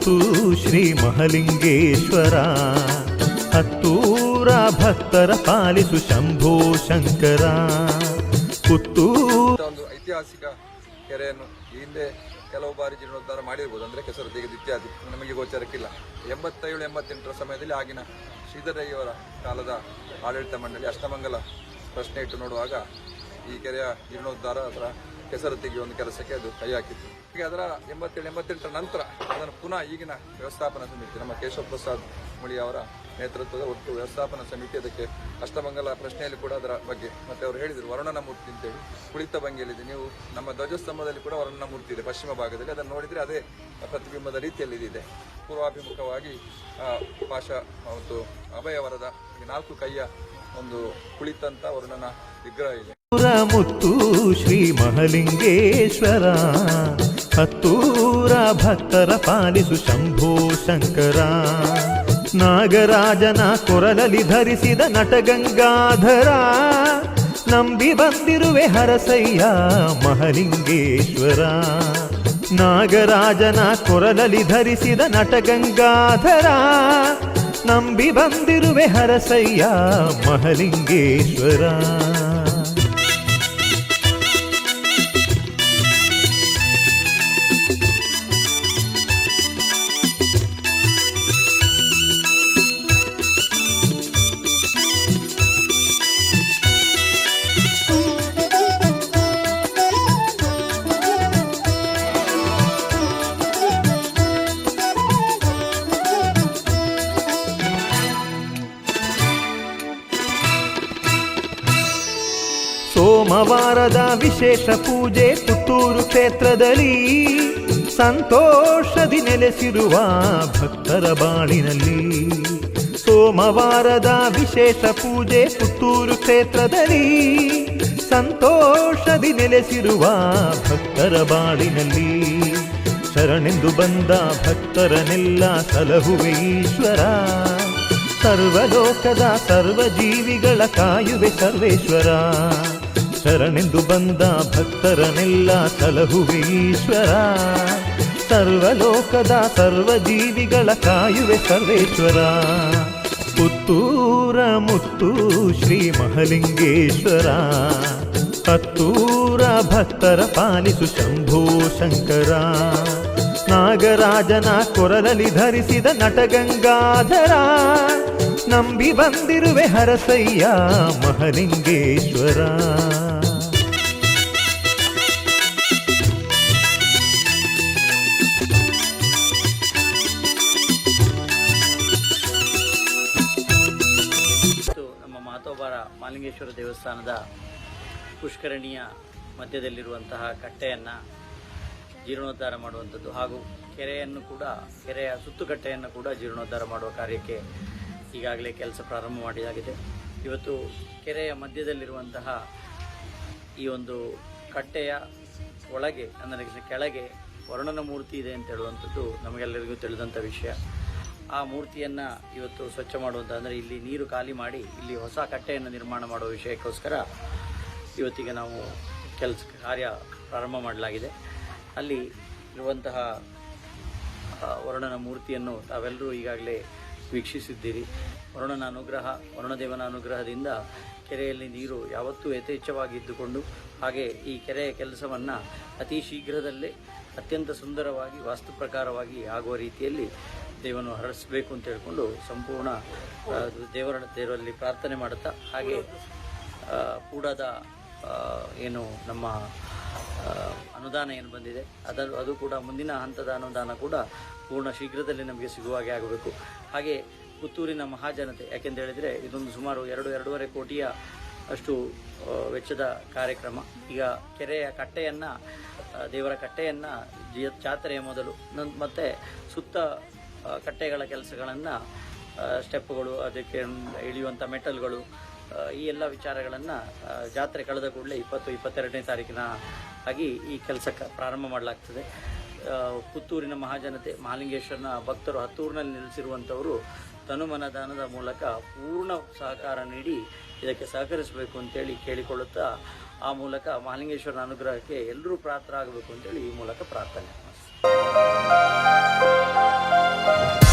ಶ್ರೀ ಮಹಲಿಂಗೇಶ್ವರ ಹತ್ತೂರ ಭಕ್ತರ ಪಾಲಿಸು ಶಂಭೋ ಶಂಕರ. ಪುತ್ತೂರು ಒಂದು ಐತಿಹಾಸಿಕ ಕೆರೆಯನ್ನು ಹಿಂದೆ ಕೆಲವು ಬಾರಿ ಜೀರ್ಣೋದ್ಧಾರ ಮಾಡಿರ್ಬೋದು. ಅಂದ್ರೆ ಕೆಸರು ತೆಗೆದು ಇತ್ಯಾದಿ. ನಮಗೆ ಗೋಚರಕ್ಕಿಲ್ಲ. ಎಂಬತ್ತೇಳು, ಎಂಬತ್ತೆಂಟರ ಸಮಯದಲ್ಲಿ ಆಗಿನ ಶ್ರೀಧರಯ್ಯವರ ಕಾಲದ ಆಡಳಿತ ಮಂಡಳಿ ಅಷ್ಟಮಂಗಲ ಪ್ರಶ್ನೆ ಇಟ್ಟು ನೋಡುವಾಗ ಈ ಕೆರೆಯ ಜೀರ್ಣೋದ್ಧಾರ ಅದರ ಕೆಸರು ತೆಗೆಯುವ ಒಂದು ಕೆಲಸಕ್ಕೆ ಅದು ಕೈ ಹಾಕಿತ್ತು. ಹೀಗೆ ಅದರ ಎಂಬತ್ತೇಳು, ಎಂಬತ್ತೆಂಟರ ನಂತರ ಅದನ್ನು ಪುನಃ ಈಗಿನ ವ್ಯವಸ್ಥಾಪನಾ ಸಮಿತಿ, ನಮ್ಮ ಕೇಶವ ಪ್ರಸಾದ್ ಮುಳಿ ಅವರ ನೇತೃತ್ವದ ಒಟ್ಟು ವ್ಯವಸ್ಥಾಪನಾ ಸಮಿತಿ, ಅದಕ್ಕೆ ಅಷ್ಟಮಂಗಲ ಪ್ರಶ್ನೆಯಲ್ಲಿ ಕೂಡ ಅದರ ಬಗ್ಗೆ ಮತ್ತೆ ಅವರು ಹೇಳಿದರು. ವರುಣನ ಮೂರ್ತಿ ಅಂತೇಳಿ, ಕುಳಿತ ಭಂಗಿಯಲ್ಲಿದೆ. ನೀವು ನಮ್ಮ ಧ್ವಜಸ್ತಂಭದಲ್ಲಿ ಕೂಡ ವರುಣನ ಮೂರ್ತಿ ಇದೆ, ಪಶ್ಚಿಮ ಭಾಗದಲ್ಲಿ. ಅದನ್ನು ನೋಡಿದರೆ ಅದೇ ಪ್ರತಿಬಿಂಬದ ರೀತಿಯಲ್ಲಿ ಇದೆ. ಪೂರ್ವಾಭಿಮುಖವಾಗಿ ಪಾಶ ಮತ್ತು ಅಭಯವರದ ನಾಲ್ಕು ಕೈಯ ಒಂದು ಕುಳಿತಂತ ವರುಣನ ವಿಗ್ರಹ ಇದೆ. ಮುತ್ತು ಶ್ರೀ ಮಹಲಿಂಗೇಶ್ವರ. ಹತ್ತೂರ ಭಕ್ತರ ಪಾಲಿಸು ಶಂಭೋ ಶಂಕರ. ನಾಗರಾಜನ ಕೊರಲಲ್ಲಿ ಧರಿಸಿದ ನಟಗಂಗಾಧರ ನಂಬಿ ಬಂದಿರುವೆ ಹರಸಯ್ಯ ಮಹಲಿಂಗೇಶ್ವರ. ನಾಗರಾಜನ ಕೊರಲಲ್ಲಿ ಧರಿಸಿದ ನಟಗಂಗಾಧರ ನಂಬಿ ಬಂದಿರುವೆ ಹರಸಯ್ಯ ಮಹಲಿಂಗೇಶ್ವರ. ಸೋಮವಾರದ ವಿಶೇಷ ಪೂಜೆ ಪುತ್ತೂರು ಕ್ಷೇತ್ರದಲ್ಲಿ ಸಂತೋಷದಿ ನೆಲೆಸಿರುವ ಭಕ್ತರ ಬಾಳಿನಲ್ಲಿ. ಸೋಮವಾರದ ವಿಶೇಷ ಪೂಜೆ ಪುತ್ತೂರು ಕ್ಷೇತ್ರದಲ್ಲಿ ಸಂತೋಷದಿ ನೆಲೆಸಿರುವ ಭಕ್ತರ ಬಾಳಿನಲ್ಲಿ. ಶರಣೆಂದು ಬಂದ ಭಕ್ತರನೆಲ್ಲ ಸಲಹುವೆ ಈಶ್ವರ. ಸರ್ವಲೋಕದ ಸರ್ವ ಜೀವಿಗಳ ಕಾಯುವೆ ಸರ್ವೇಶ್ವರ. ಶರಣೆಂದು ಬಂದ ಭಕ್ತರನೆಲ್ಲ ಸಲಹುವೆ ಈಶ್ವರ ಸರ್ವಲೋಕದ ಸರ್ವ ಜೀವಿಗಳ ಕಾಯುವೆ ಸರ್ವೇಶ್ವರ. ಪುತ್ತೂರ ಮುತ್ತು ಶ್ರೀ ಮಹಲಿಂಗೇಶ್ವರ. ಹತ್ತೂರ ಭಕ್ತರ ಪಾಲಿಸು ಶಂಭೋ ಶಂಕರ. ನಾಗರಾಜನ ಕೊರಲಲ್ಲಿ ಧರಿಸಿದ ನಟಗಂಗಾಧರ. ನಂಬಿ ಬಂದಿರುವೆ ಹರಸಯ್ಯ ಮಹಲಿಂಗೇಶ್ವರ. ಮಾಲಿಂಗೇಶ್ವರ ದೇವಸ್ಥಾನದ ಪುಷ್ಕರಣಿಯ ಮಧ್ಯದಲ್ಲಿರುವಂತಹ ಕಟ್ಟೆಯನ್ನು ಜೀರ್ಣೋದ್ಧಾರ ಮಾಡುವಂಥದ್ದು ಹಾಗೂ ಕೆರೆಯನ್ನು ಕೂಡ, ಕೆರೆಯ ಸುತ್ತುಕಟ್ಟೆಯನ್ನು ಕೂಡ ಜೀರ್ಣೋದ್ಧಾರ ಮಾಡುವ ಕಾರ್ಯಕ್ಕೆ ಈಗಾಗಲೇ ಕೆಲಸ ಪ್ರಾರಂಭ ಮಾಡಿದಾಗಿದೆ. ಇವತ್ತು ಕೆರೆಯ ಮಧ್ಯದಲ್ಲಿರುವಂತಹ ಈ ಒಂದು ಕಟ್ಟೆಯ ಒಳಗೆ, ಅಂದರೆ ಕೆಳಗೆ ವರ್ಣನ ಮೂರ್ತಿ ಇದೆ ಅಂತ ಹೇಳುವಂಥದ್ದು ನಮಗೆಲ್ಲರಿಗೂ ತಿಳಿದಂಥ ವಿಷಯ. ಆ ಮೂರ್ತಿಯನ್ನು ಇವತ್ತು ಸ್ವಚ್ಛ ಮಾಡುವಂಥ ಅಂದರೆ ಇಲ್ಲಿ ನೀರು ಖಾಲಿ ಮಾಡಿ, ಇಲ್ಲಿ ಹೊಸ ಕಟ್ಟೆಯನ್ನು ನಿರ್ಮಾಣ ಮಾಡುವ ವಿಷಯಕ್ಕೋಸ್ಕರ ಇವತ್ತಿಗೆ ನಾವು ಕೆಲಸ, ಕಾರ್ಯ ಪ್ರಾರಂಭ ಮಾಡಲಾಗಿದೆ. ಅಲ್ಲಿ ಇರುವಂತಹ ವರುಣನ ಮೂರ್ತಿಯನ್ನು ತಾವೆಲ್ಲರೂ ಈಗಾಗಲೇ ವೀಕ್ಷಿಸಿದ್ದೀರಿ. ವರುಣನ ಅನುಗ್ರಹ, ವರುಣದೇವನ ಅನುಗ್ರಹದಿಂದ ಕೆರೆಯಲ್ಲಿ ನೀರು ಯಾವತ್ತೂ ಯಥೇಚ್ಛವಾಗಿ ಇದ್ದುಕೊಂಡು ಹಾಗೆ ಈ ಕೆರೆಯ ಕೆಲಸವನ್ನು ಅತಿ ಶೀಘ್ರದಲ್ಲೇ ಅತ್ಯಂತ ಸುಂದರವಾಗಿ, ವಾಸ್ತು ಪ್ರಕಾರವಾಗಿ ಆಗುವ ರೀತಿಯಲ್ಲಿ ದೇವನು ಹರಸಬೇಕು ಅಂತ ಹೇಳಿಕೊಂಡು ಸಂಪೂರ್ಣ ದೇವರ ದೇವರಲ್ಲಿ ಪ್ರಾರ್ಥನೆ ಮಾಡುತ್ತಾ, ಹಾಗೆ ಕೂಡದ ಏನು ನಮ್ಮ ಅನುದಾನ ಏನು ಬಂದಿದೆ, ಅದನ್ನು, ಅದು ಕೂಡ ಮುಂದಿನ ಹಂತದ ಅನುದಾನ ಕೂಡ ಪೂರ್ಣ ಶೀಘ್ರದಲ್ಲಿ ನಮಗೆ ಸಿಗುವ ಹಾಗೆ ಆಗಬೇಕು. ಹಾಗೆ ಪುತ್ತೂರಿನ ಮಹಾಜನತೆ, ಯಾಕೆಂತ ಹೇಳಿದರೆ ಇದೊಂದು ಸುಮಾರು ಎರಡು, ಎರಡೂವರೆ ಕೋಟಿಯ ಅಷ್ಟು ವೆಚ್ಚದ ಕಾರ್ಯಕ್ರಮ. ಈಗ ಕೆರೆಯ ಕಟ್ಟೆಯನ್ನು ದೇವರ ಕಟ್ಟೆಯನ್ನು ಜಾತ್ರೆಯ ಮೊದಲು ಮತ್ತೆ ಸುತ್ತ ಕಟ್ಟೆಗಳ ಕೆಲಸಗಳನ್ನು ಸ್ಟೆಪ್ಗಳು ಅದಕ್ಕೆ ಇಳಿಯುವಂಥ ಮೆಟಲ್ಗಳು ಈ ಎಲ್ಲ ವಿಚಾರಗಳನ್ನು ಜಾತ್ರೆ ಕಳೆದ ಕೂಡಲೇ ಇಪ್ಪತ್ತು, ಇಪ್ಪತ್ತೆರಡನೇ ತಾರೀಕಿನ ಆಗಿ ಈ ಕೆಲಸಕ್ಕೆ ಪ್ರಾರಂಭ ಮಾಡಲಾಗ್ತದೆ. ಪುತ್ತೂರಿನ ಮಹಾಜನತೆ ಮಹಾಲಿಂಗೇಶ್ವರನ ಭಕ್ತರು ಹತ್ತೂರಿನಲ್ಲಿ ನೆಲೆಸಿರುವಂಥವರು ತನುಮನ ದಾನದ ಮೂಲಕ ಪೂರ್ಣ ಸಹಕಾರ ನೀಡಿ ಇದಕ್ಕೆ ಸಹಕರಿಸಬೇಕು ಅಂತೇಳಿ ಕೇಳಿಕೊಳ್ಳುತ್ತಾ, ಆ ಮೂಲಕ ಮಹಾಲಿಂಗೇಶ್ವರನ ಅನುಗ್ರಹಕ್ಕೆ ಎಲ್ಲರೂ ಪ್ರಾರ್ಥರಾಗಬೇಕು ಅಂತೇಳಿ ಈ ಮೂಲಕ ಪ್ರಾರ್ಥನೆ Bye.